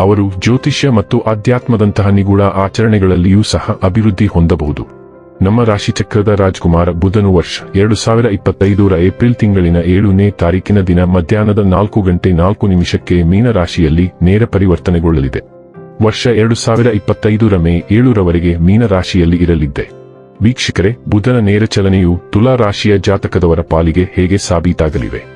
ಅವರು ಜ್ಯೋತಿಷ್ಯ ಮತ್ತು ಆಧ್ಯಾತ್ಮದಂತಹ ನಿಗೂಢ ಆಚರಣೆಗಳಲ್ಲಿಯೂ ಸಹ ಅಭಿವೃದ್ಧಿ ಹೊಂದಬಹುದು. ನಮ್ಮ ರಾಶಿಚಕ್ರದ ರಾಜ್ಕುಮಾರ ಬುಧನು ವರ್ಷ ಎರಡು ಸಾವಿರ ಇಪ್ಪತ್ತೈದರ ಏಪ್ರಿಲ್ ತಿಂಗಳಿನ ಏಳನೇ ತಾರೀಕಿನ ದಿನ ಮಧ್ಯಾಹ್ನದ ನಾಲ್ಕು ಗಂಟೆ ನಾಲ್ಕು ನಿಮಿಷಕ್ಕೆ ಮೀನ ರಾಶಿಯಲ್ಲಿ ನೇರ ಪರಿವರ್ತನೆಗೊಳ್ಳಲಿದೆ. ವರ್ಷ ಎರಡು ಸಾವಿರ ಇಪ್ಪತ್ತೈದರ ಮೇ ಏಳರವರೆಗೆ ಮೀನ ರಾಶಿಯಲ್ಲಿ ಇರಲಿದ್ದೆ. ವೀಕ್ಷಕರೇ, ಬುಧನ ನೇರ ಚಲನೆಯು ತುಲಾ ರಾಶಿಯ ಜಾತಕದವರ ಪಾಲಿಗೆ ಹೇಗೆ ಸಾಬೀತಾಗಲಿವೆ?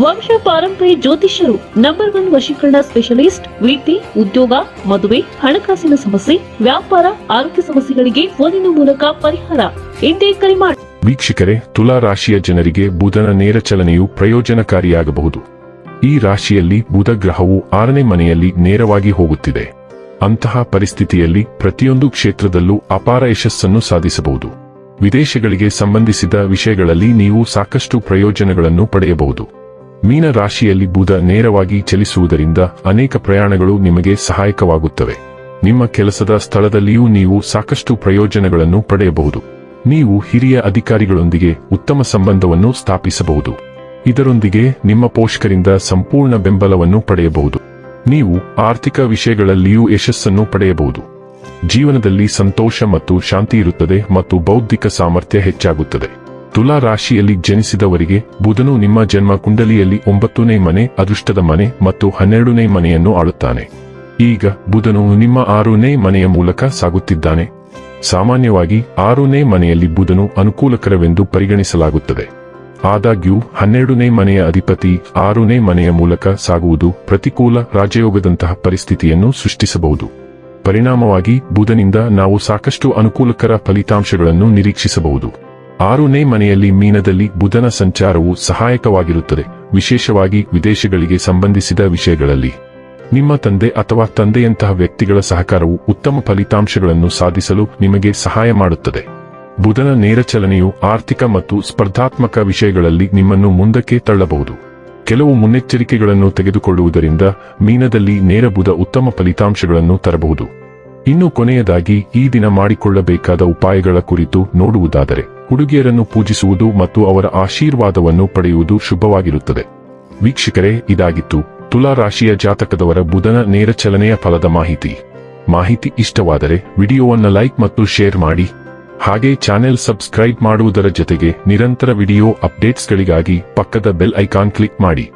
ವಂಶ ಪಾರಂಪರ್ಯ ಜ್ಯೋತಿಷ್ಯರು ನಂಬರ್ ಒನ್ ವಶೀಕರಣ ಸ್ಪೆಷಲಿಸ್ಟ್ ವೃತ್ತಿ ಉದ್ಯೋಗ, ಮದುವೆ, ಹಣಕಾಸಿನ ಸಮಸ್ಯೆ, ವ್ಯಾಪಾರ, ಆರೋಗ್ಯ ಸಮಸ್ಯೆಗಳಿಗೆ ಫೋನಿನ ಮೂಲಕ ಪರಿಹಾರ. ಇಂದೇ ಕರೆ ಮಾಡಿ ವೀಕ್ಷಕರೇ, ತುಲಾ ರಾಶಿಯ ಜನರಿಗೆ ಬುಧನ ನೇರ ಚಲನೆಯು ಪ್ರಯೋಜನಕಾರಿಯಾಗಬಹುದು. ಈ ರಾಶಿಯಲ್ಲಿ ಬುಧ ಗ್ರಹವು ಆರನೇ ಮನೆಯಲ್ಲಿ ನೇರವಾಗಿ ಹೋಗುತ್ತಿದೆ. ಅಂತಹ ಪರಿಸ್ಥಿತಿಯಲ್ಲಿ ಪ್ರತಿಯೊಂದು ಕ್ಷೇತ್ರದಲ್ಲೂ ಅಪಾರ ಯಶಸ್ಸನ್ನು ಸಾಧಿಸಬಹುದು. ವಿದೇಶಗಳಿಗೆ ಸಂಬಂಧಿಸಿದ ವಿಷಯಗಳಲ್ಲಿ ನೀವು ಸಾಕಷ್ಟು ಪ್ರಯೋಜನಗಳನ್ನು ಪಡೆಯಬಹುದು. ಮೀನ ರಾಶಿಯಲ್ಲಿ ಬುಧ ನೇರವಾಗಿ ಚಲಿಸುವುದರಿಂದ ಅನೇಕ ಪ್ರಯಾಣಗಳು ನಿಮಗೆ ಸಹಾಯಕವಾಗುತ್ತವೆ. ನಿಮ್ಮ ಕೆಲಸದ ಸ್ಥಳದಲ್ಲಿಯೂ ನೀವು ಸಾಕಷ್ಟು ಪ್ರಯೋಜನಗಳನ್ನು ಪಡೆಯಬಹುದು. ನೀವು ಹಿರಿಯ ಅಧಿಕಾರಿಗಳೊಂದಿಗೆ ಉತ್ತಮ ಸಂಬಂಧವನ್ನು ಸ್ಥಾಪಿಸಬಹುದು. ಇದರೊಂದಿಗೆ ನಿಮ್ಮ ಪೋಷಕರಿಂದ ಸಂಪೂರ್ಣ ಬೆಂಬಲವನ್ನು ಪಡೆಯಬಹುದು. ನೀವು ಆರ್ಥಿಕ ವಿಷಯಗಳಲ್ಲಿಯೂ ಯಶಸ್ಸನ್ನು ಪಡೆಯಬಹುದು. ಜೀವನದಲ್ಲಿ ಸಂತೋಷ ಮತ್ತು ಶಾಂತಿ ಇರುತ್ತದೆ ಮತ್ತು ಬೌದ್ಧಿಕ ಸಾಮರ್ಥ್ಯ ಹೆಚ್ಚಾಗುತ್ತದೆ. ತುಲಾ ರಾಶಿಯಲ್ಲಿ ಜನಿಸಿದವರಿಗೆ ಬುಧನು ನಿಮ್ಮ ಜನ್ಮ ಕುಂಡಲಿಯಲ್ಲಿ ಒಂಬತ್ತನೇ ಮನೆ, ಅದೃಷ್ಟದ ಮನೆ ಮತ್ತು ಹನ್ನೆರಡನೇ ಮನೆಯನ್ನು ಆಳುತ್ತಾನೆ. ಈಗ ಬುಧನು ನಿಮ್ಮ ಆರನೇ ಮನೆಯ ಮೂಲಕ ಸಾಗುತ್ತಿದ್ದಾನೆ. ಸಾಮಾನ್ಯವಾಗಿ ಆರನೇ ಮನೆಯಲ್ಲಿ ಬುಧನು ಅನುಕೂಲಕರವೆಂದು ಪರಿಗಣಿಸಲಾಗುತ್ತದೆ. ಆದಾಗ್ಯೂ, ಹನ್ನೆರಡನೇ ಮನೆಯ ಅಧಿಪತಿ ಆರನೇ ಮನೆಯ ಮೂಲಕ ಸಾಗುವುದು ಪ್ರತಿಕೂಲ ರಾಜಯೋಗದಂತಹ ಪರಿಸ್ಥಿತಿಯನ್ನು ಸೃಷ್ಟಿಸಬಹುದು. ಪರಿಣಾಮವಾಗಿ ಬುಧನಿಂದ ನಾವು ಸಾಕಷ್ಟು ಅನುಕೂಲಕರ ಫಲಿತಾಂಶಗಳನ್ನು ನಿರೀಕ್ಷಿಸಬಹುದು. ಆರನೇ ಮನೆಯಲ್ಲಿ ಮೀನದಲ್ಲಿ ಬುಧನ ಸಂಚಾರವು ಸಹಾಯಕವಾಗಿರುತ್ತದೆ, ವಿಶೇಷವಾಗಿ ವಿದೇಶಗಳಿಗೆ ಸಂಬಂಧಿಸಿದ ವಿಷಯಗಳಲ್ಲಿ. ನಿಮ್ಮ ತಂದೆ ಅಥವಾ ತಂದೆಯಂತಹ ವ್ಯಕ್ತಿಗಳ ಸಹಕಾರವು ಉತ್ತಮ ಫಲಿತಾಂಶಗಳನ್ನು ಸಾಧಿಸಲು ನಿಮಗೆ ಸಹಾಯ ಮಾಡುತ್ತದೆ. ಬುಧನ ನೇರ ಚಲನೆಯು ಆರ್ಥಿಕ ಮತ್ತು ಸ್ಪರ್ಧಾತ್ಮಕ ವಿಷಯಗಳಲ್ಲಿ ನಿಮ್ಮನ್ನು ಮುಂದಕ್ಕೆ ತಳ್ಳಬಹುದು. ಕೆಲವು ಮುನ್ನೆಚ್ಚರಿಕೆಗಳನ್ನು ತೆಗೆದುಕೊಳ್ಳುವುದರಿಂದ ಮೀನದಲ್ಲಿ ನೇರ ಬುಧ ಉತ್ತಮ ಫಲಿತಾಂಶಗಳನ್ನು ತರಬಹುದು. ಇನ್ನು ಕೊನೆಯದಾಗಿ ಈ ದಿನ ಮಾಡಿಕೊಳ್ಳಬೇಕಾದ ಉಪಾಯಗಳ ಕುರಿತು ನೋಡುವುದಾದರೆ, ಹುಡುಗಿಯರನ್ನು ಪೂಜಿಸುವುದು ಮತ್ತು ಅವರ ಆಶೀರ್ವಾದವನ್ನು ಪಡೆಯುವುದು ಶುಭವಾಗಿರುತ್ತದೆ. ವೀಕ್ಷಕರೇ, ಇದಾಗಿತ್ತು ತುಲಾ ರಾಶಿಯ ಜಾತಕದವರ ಬುಧನ ನೇರ ಚಲನೆಯ ಫಲದ ಮಾಹಿತಿ. ಮಾಹಿತಿ ಇಷ್ಟವಾದರೆ ವಿಡಿಯೋವನ್ನು ಲೈಕ್ ಮತ್ತು ಶೇರ್ ಮಾಡಿ. ಹಾಗೆ ಚಾನೆಲ್ ಸಬ್ಸ್ಕ್ರೈಬ್ ಮಾಡುವುದರ ಜೊತೆಗೆ ನಿರಂತರ ವಿಡಿಯೋ ಅಪ್ಡೇಟ್ಸ್ಗಳಿಗಾಗಿ ಪಕ್ಕದ ಬೆಲ್ ಐಕಾನ್ ಕ್ಲಿಕ್ ಮಾಡಿ.